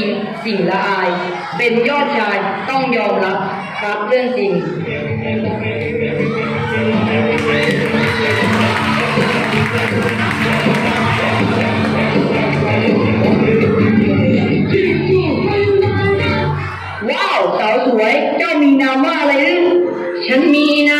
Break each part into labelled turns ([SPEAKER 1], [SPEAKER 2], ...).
[SPEAKER 1] ริงสิ่งละอาย เป็นยอดชายต้องยอมรับครับเรื่องจริงว้าวสาวสวย เจ้ามีนามว่าอะไรหรือฉันมีนา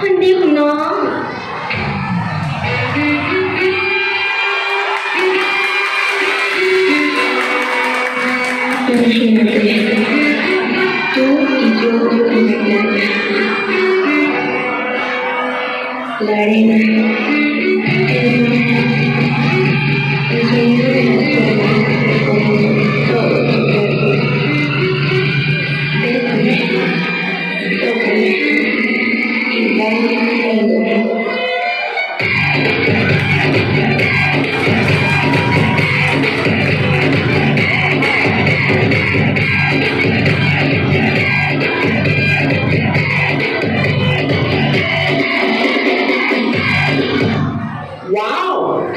[SPEAKER 1] จ๊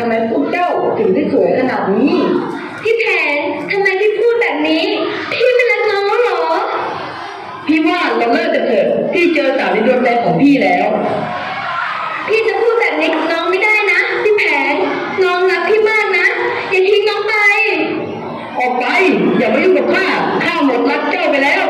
[SPEAKER 1] ทำไมพว
[SPEAKER 2] กเจ้า
[SPEAKER 1] ถึงได้สวยขนาดนี้
[SPEAKER 2] พี่แผนทำไมพี่พูดแบบนี้ พี่ไม่รักน้องเหรอ
[SPEAKER 1] พี่ว่าเราเลิกกันเถอะพี่เจอสาวในดวงใจของพี่แล้ว
[SPEAKER 2] พี่จะพูดแบบนี้กับน้องไม่ได้นะ พี่แผนน้องรักพี่มากนะอย่าทิ้งน้องไป
[SPEAKER 1] ออกไปอย่ามายุ่งกับข้าข้าหมดรักเจ้าไปแล้ว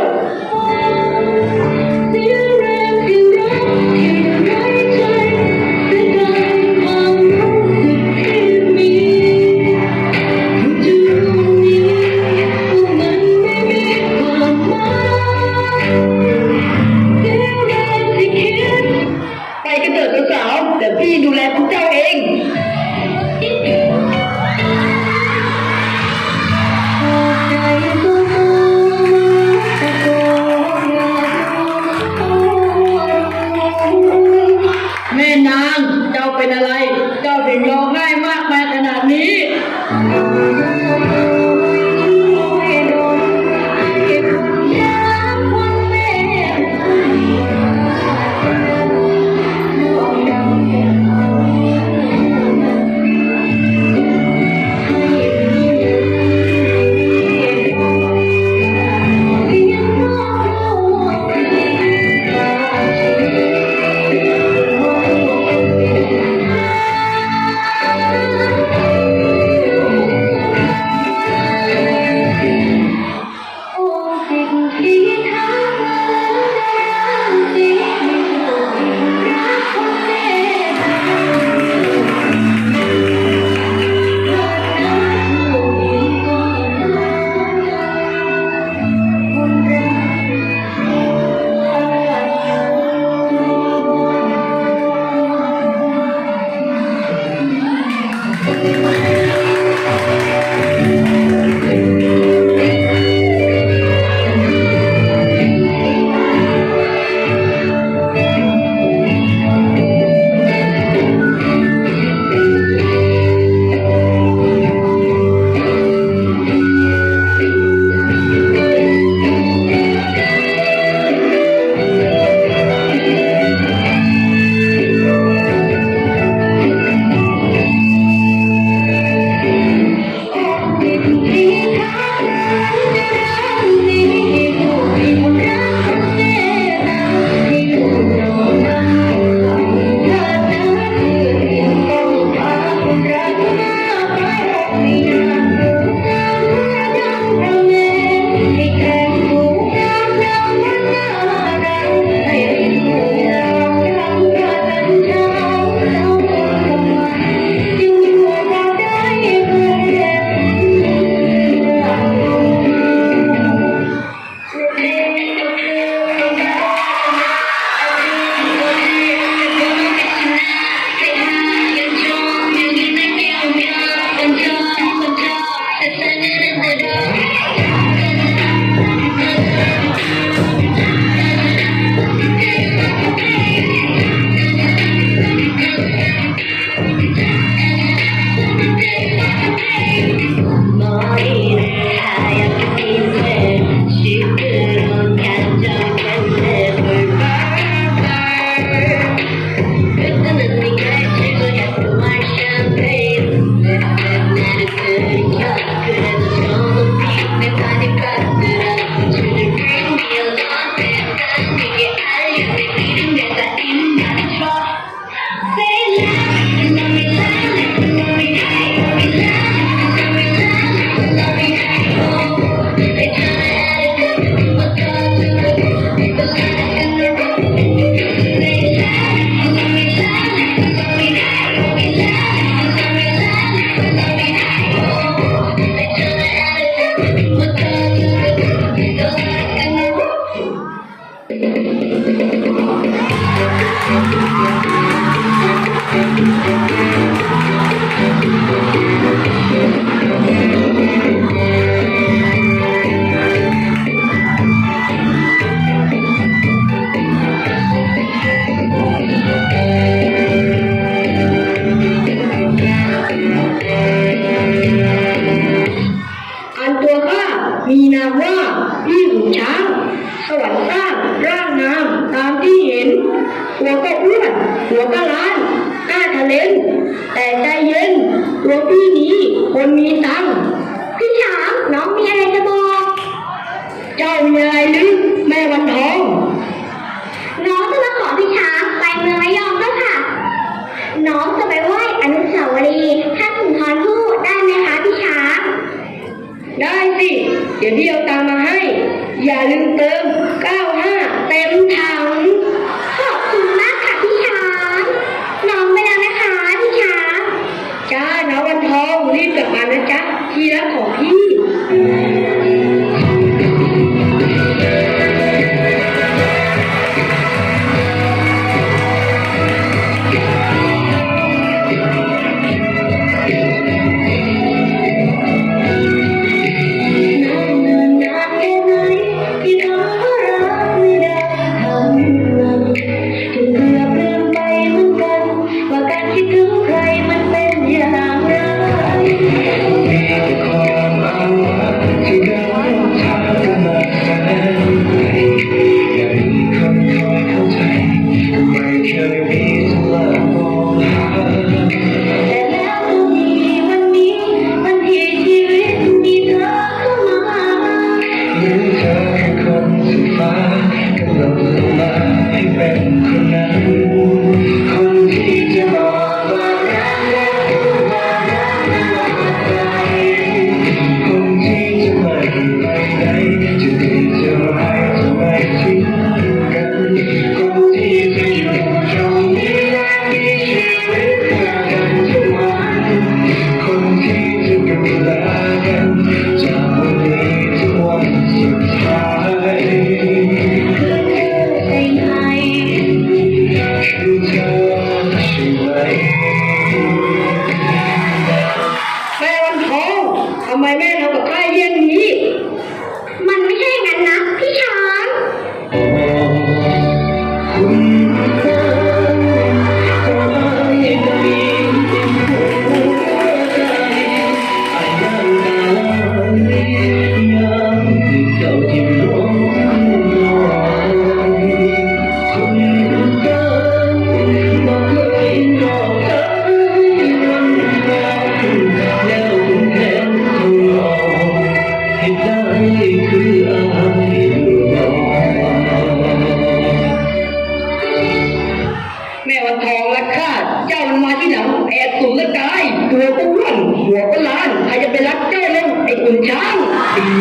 [SPEAKER 2] นเน
[SPEAKER 1] ยหรืมแม่วันทอง
[SPEAKER 2] น้องจะมาขอพี่ช้างไปเมืองระยองด้วยค่ะ น้องจะไปไหว้อนุสาวรีย์ท่านขุงทอนผู้ได้ไหมคะพี่ช้าง
[SPEAKER 1] ได้สิ เดี๋ยวพี่เอาตามมาให้ อย่าลืมเติม 95 เต็มถัง
[SPEAKER 2] ขอบคุณมากค่ะพี่ช้างน้องไปแล้วนะคะพี่ช้าง
[SPEAKER 1] จ้าน้องวันทองรีบกลับมานะจ๊ะที่รักของพี่
[SPEAKER 2] ทำไม
[SPEAKER 3] แม่เทำกับพ่อเยี่
[SPEAKER 1] ยงนี้
[SPEAKER 2] มันไม่ใช่งั้นนะพี่ชา
[SPEAKER 3] ย